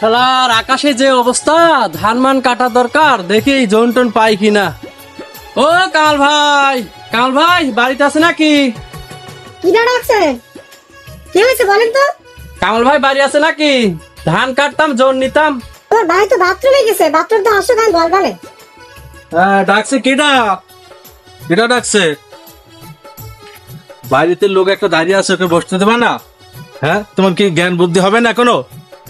শালার আকাশে যে অবস্থা ধান মান কাটা দরকার দেখি জন টন পাই কিনা। ও কাল ভাই কাল ভাই বাড়িতে আছে নাকি? কিনা ডাকছে? কি হয়েছে বলেন তো? কামাল ভাই বাড়ি আছে নাকি? ধান কাটতাম জোর নিতাম। তোর ভাই তো বাথরুমে গেছে বাথরুম তো আসো গান বল বলে। হ্যাঁ ডাকছে কিডা? কিডা ডাকছে? বাড়িতে লোক একটা দাঁড়িয়ে আছে ওকে বসতে দেবে না? হ্যাঁ তোমার কি জ্ঞান বুদ্ধি হবে না এখনও?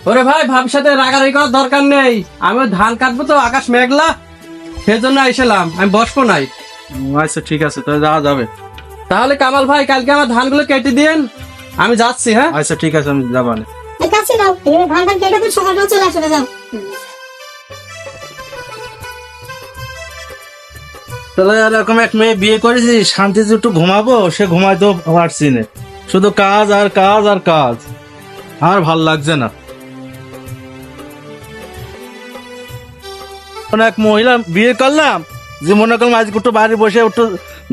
ওরে ভাই ভাবির সাথে রাগারাগি করার দরকার নেই। আমি ধান কাটবো তো আকাশ মেঘলা। সেজন্য আইসালাম আমি বসবো নাই। আচ্ছা ঠিক আছে তাহলে যাওয়া যাবে। তাহলে কামাল ভাই কালকে আমার ধানগুলো কেটে দিয়েন। আমি যাচ্ছি হ্যাঁ? আচ্ছা ঠিক আছে আমি যাব না দিন তাহলে এরকম এক মেয়ে বিয়ে করেছি শান্তিতে একটু ঘুমাবো সে ঘুমাইতেও পারছি না। শুধু কাজ আর কাজ আর কাজ। আর ভালো লাগছে না। এক মহিলা বিয়ে করলাম, যে মনে করলাম আজকে একটু বাড়ি বসে একটু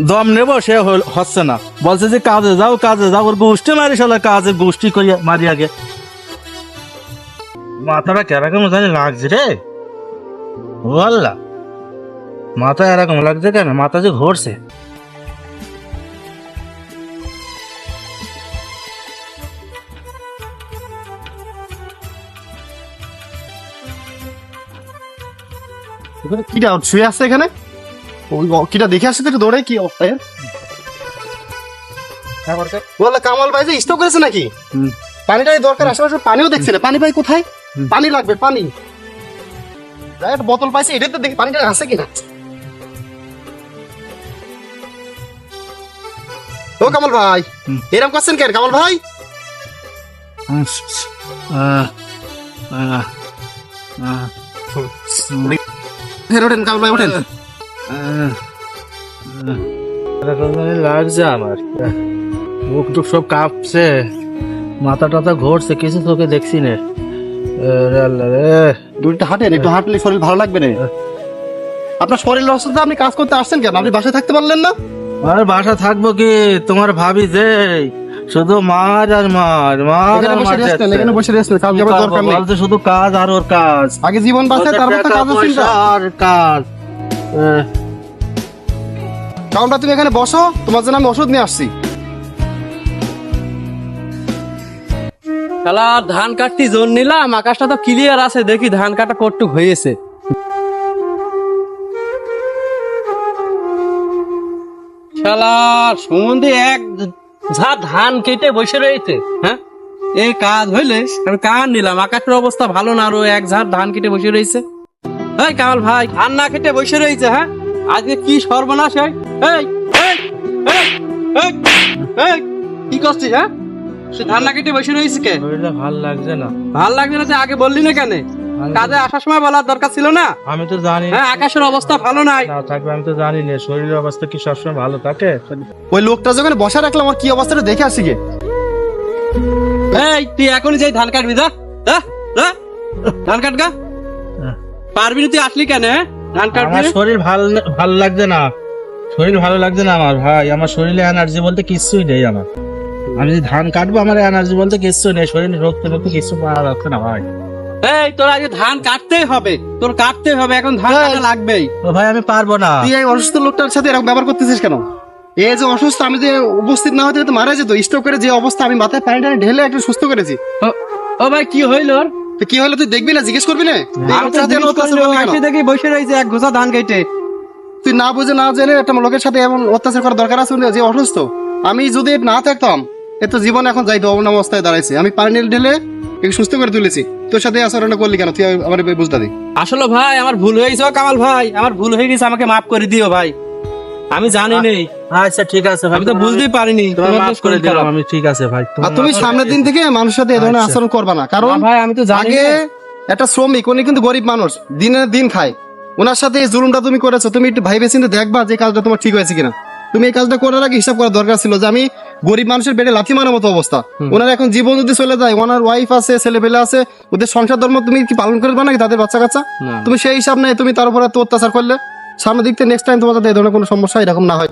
দম নেব, সে হচ্ছে না। বলছে যে কাজে যাও কাজে যাও, ওর গোষ্ঠী মারি সালা কাজে গোষ্ঠী করি মারি আগে। মাথাটা কেরকম জানি লাগছে রে। বললা মাথা এরকম লাগছে কেন? মাথা যে ঘুরছে। এখানে কিটা শুয়ে আসছে এখানে? ওই কিটা দেখে আসছে তো দৌড়ে কি অবস্থা বলে কামাল ভাই যে স্টক করেছে নাকি। পানিটাই দরকার আশেপাশে পানিও দেখছে না। পানি ভাই কোথায়? পানি লাগবে পানি। একটা বোতল পাইছে এটাতে তো দেখি পানিটা আছে কিনা? ও কামাল ভাই এরকম করছেন কেন কামাল ভাই? আহ, আহ, আহ, ফের ওঠেন কামাল ভাই ওঠেন। লাগছে আমার। মুখ টুক সব কাঁপছে মাথা টাথা ঘুরছে কিছু তোকে দেখছি না। দুইটা হাঁটেন একটু হাঁটলে শরীর ভালো লাগবে না। আপনার শরীর অসুস্থ আপনি কাজ করতে আসছেন কেন? আপনি বাসায় থাকতে পারলেন না? আর বাসা থাকব কি? তোমার ভাবি যে শুধু মার আর মার মার আর মার এখানে বসে রেস্ট কাজ দরকার নেই। বলছে শুধু কাজ আর ওর কাজ। আগে জীবন বাঁচায় তারপর তো চিন্তা। আর কাজ। কারণটা তুমি এখানে বসো তোমার জন্য আমি ওষুধ নিয়ে আসছি। শালা ধান কাটতি জোর নিলাম আকাশটা তো ক্লিয়ার আছে দেখি ধান কাটা কটুক হয়েছে। শালা সম্বন্ধে এক যা ধান কেটে বসে রয়েছে হ্যাঁ? এই কাজ হইলে আমি কার নিলাম আকাশের অবস্থা ভালো না আরও এক ঝাড় ধান কেটে বসে রয়েছে। এই কামাল ভাই ধান না কেটে বসে রয়েছে হ্যাঁ? আজকে কি সর্বনাশ হয়? এই এই এই এই এই কি করছিস হ্যাঁ? সে ধান না কেটে বসে রয়েছে কে? ভালো লাগছে না। ভালো লাগছে না যে আগে বললি না কেন? কাজে আসার সময় বলার দরকার ছিল না? আমি তো জানি। হ্যাঁ আকাশের অবস্থা ভালো নাই। না থাকবে আমি তো জানি না শরীরের অবস্থা কি সবসময় ভালো থাকে? ওই লোকটা যখন বসা রাখলাম আমার কি অবস্থাটা দেখে আসি গে? এই তুই এখনই যাই ধান কাটবি যা। ধান কাট গা হ্যাঁ। পারবি না তুই আসলি কেন হ্যাঁ? ধান কাটবি শরীর ভালো ভালো লাগছে না। শরীর ভালো লাগছে না আমার ভাই। আমার শরীরে এনার্জি বলতে কিছুই নেই আমার। আমি যদি ধান কাটবো আমার এনার্জি বলতে কিছু নেই। শরীরে রক্ত রক্ত কিছু পাওয়া যাচ্ছে না ভাই। এই তোর আগে ধান কাটতেই হবে। তোর কাটতে হবে এখন ধান কাটা লাগবেই। ভাই আমি পারব না। তুই এই অসুস্থ লোকটার সাথে এরকম ব্যবহার করতেছিস কেন? এই যে অসুস্থ আমি যে উপস্থিত না হতে মারা যেত স্ট্রোক করে যে অবস্থা আমি মাথায় পানি টানি ঢেলে একটু সুস্থ করেছি। ও- ভাই কি হইল ওর? কি হলো তুই দেখবি না? জিজ্ঞেস করবি না? দেখি বসে রয়েছে এক ঘোষা ধান কেটে। তুই না বুঝে না জেনে একটা লোকের সাথে এমন অত্যাচার করার দরকার আছে যে অসুস্থ? আমি যদি না থাকতাম এ তো জীবন এখন যাইতো অমন অবস্থায় দাঁড়াইছে। আমি পানি ঢেলে একটু সুস্থ করে তুলেছি। তোর সাথে আচরণ করলি কেন? তুই আমার বুঝতে দি আসলে ভাই আমার ভুল হয়ে গেছে ও কামাল ভাই। আমার ভুল হয়ে গেছে আমাকে মাফ করে দিও ভাই। আমি জানি নেই। আচ্ছা ঠিক আছে ভাই। আমি তো বুঝতেই পারিনি। মাফ করে দিলাম আমি ঠিক আছে ভাই। আর তুমি সামনের দিন থেকে মানুষের সাথে এ ধরনের আচ্ছা। আচরণ করবা না। কারণ ভাই আমি তো জানি একটা শ্রমিক উনি কিন্তু গরিব মানুষ দিনে দিন খায়। ওনার সাথে এই জুলুমটা তুমি করেছ তুমি একটু ভাইবে চিন্তে দেখবা যে কাজটা তোমার ঠিক হয়েছে কিনা। তুমি এই কাজটা করার আগে হিসাব করার দরকার ছিল যে আমি গরিব মানুষের বেডে লাথি মারার মতো অবস্থা। ওনার এখন জীবন যদি চলে যায় ওনার ওয়াইফ আছে ছেলে পেলে আছে ওদের সংসার ধর্ম তুমি কি পালন করবে নাকি তাদের বাচ্চা কাচ্চা? তুমি সেই হিসাব নেই তুমি তার উপর এত অত্যাচার করলে। সামনে দিক থেকে নেক্সট টাইম তোমার সাথে এই ধরনের কোনো সমস্যা এরকম না হয়।